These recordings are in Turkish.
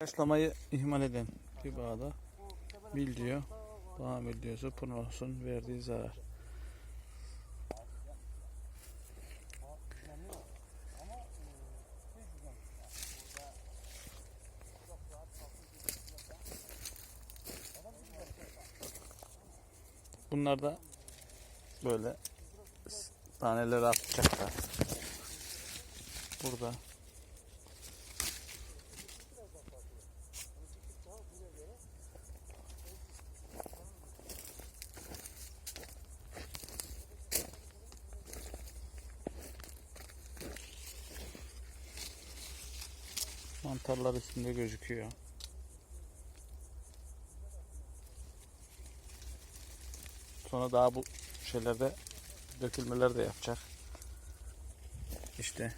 Yaşlamayı ihmal eden bir bağda bildiyor. Bağ bildiyorsa pronosun verdiği zarar. Bunlar da böyle taneleri atacaklar. Burada mantarlar üstünde gözüküyor. Sonra daha bu şeylerde dökülmeler de yapacak. İşte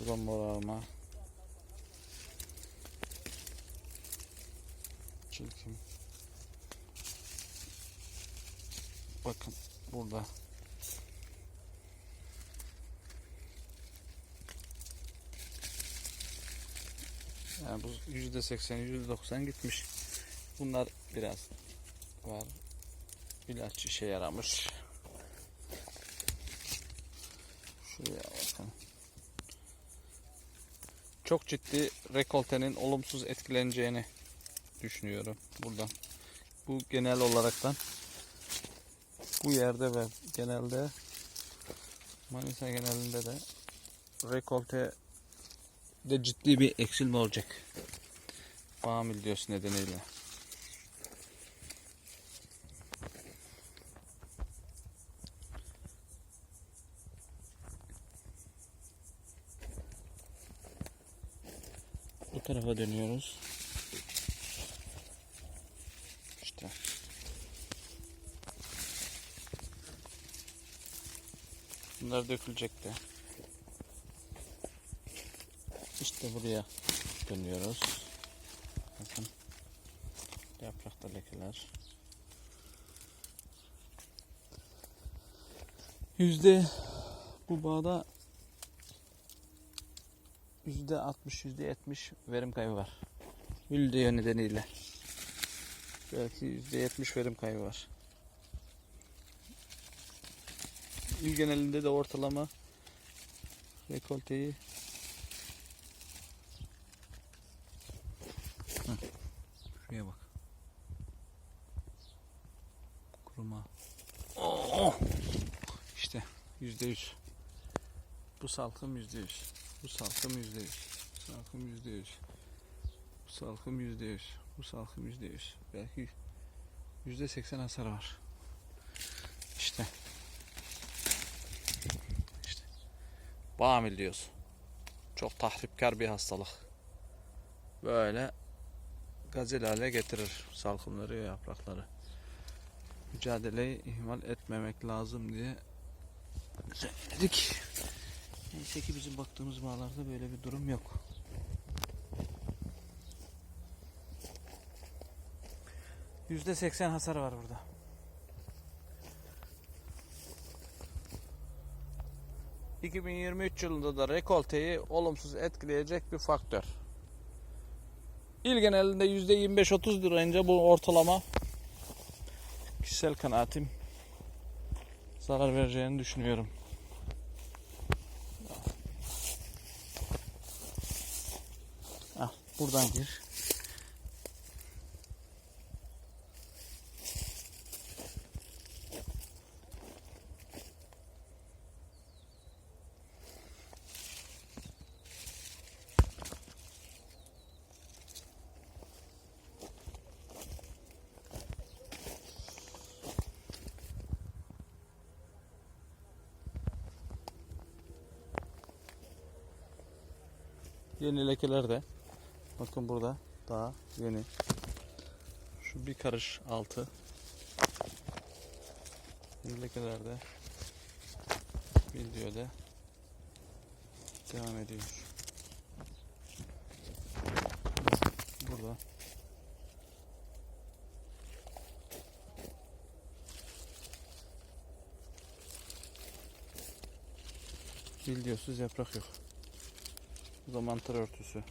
buradan morarma. Çirkin. Bakın burada. Yani bu yüzde seksen, yüzde doksan gitmiş. Bunlar biraz var. İlaç işe yaramış. Şuraya bakın. Çok ciddi rekoltenin olumsuz etkileneceğini düşünüyorum buradan. Bu genel olaraktan bu yerde ve genelde Manisa genelinde de rekolte de ciddi bir eksilme olacak. Bağım diyorsun nedeniyle. Bu tarafa dönüyoruz. İşte. Bunlar dökülecekti. İşte buraya dönüyoruz. Bakın. Yaprakta lekeler. Yüzde bu bağda yüzde 60 yüzde 70 verim kaybı var. Video nedeniyle. Belki yüzde 70 verim kaybı var. İl genelinde de ortalama rekolteyi Şuraya bak. Kuruma. Oh! İşte yüzde yüz. Bu salkım yüzde yüz. Bu salkım yüzde yüz. Bu salkım yüzde yüz. Bu salkım yüzde yüz. Bu salkım yüzde yüz. Belki yüzde seksen hasar var. İşte. İşte. Bağ diyoruz. Çok tahripkar bir hastalık. Böyle gazel hale getirir salkımları ve yaprakları. Mücadeleyi ihmal etmemek lazım diye söyledik. Neyse ki bizim baktığımız bağlarda böyle bir durum yok. Yüzde seksen hasar var burada. ...2023 yılında da rekolteyi olumsuz etkileyecek bir faktör. İl genelinde %25-30 lirayınca bu ortalama kişisel kanaatim zarar vereceğini düşünüyorum. Ah, buradan gir. Yeni lekeler de bakın burada daha yeni. Şu bir karış altı. Yeni lekeler de videoda devam ediyor. Burada Bildiyorsuz yaprak yok. Bu da mantar örtüsü.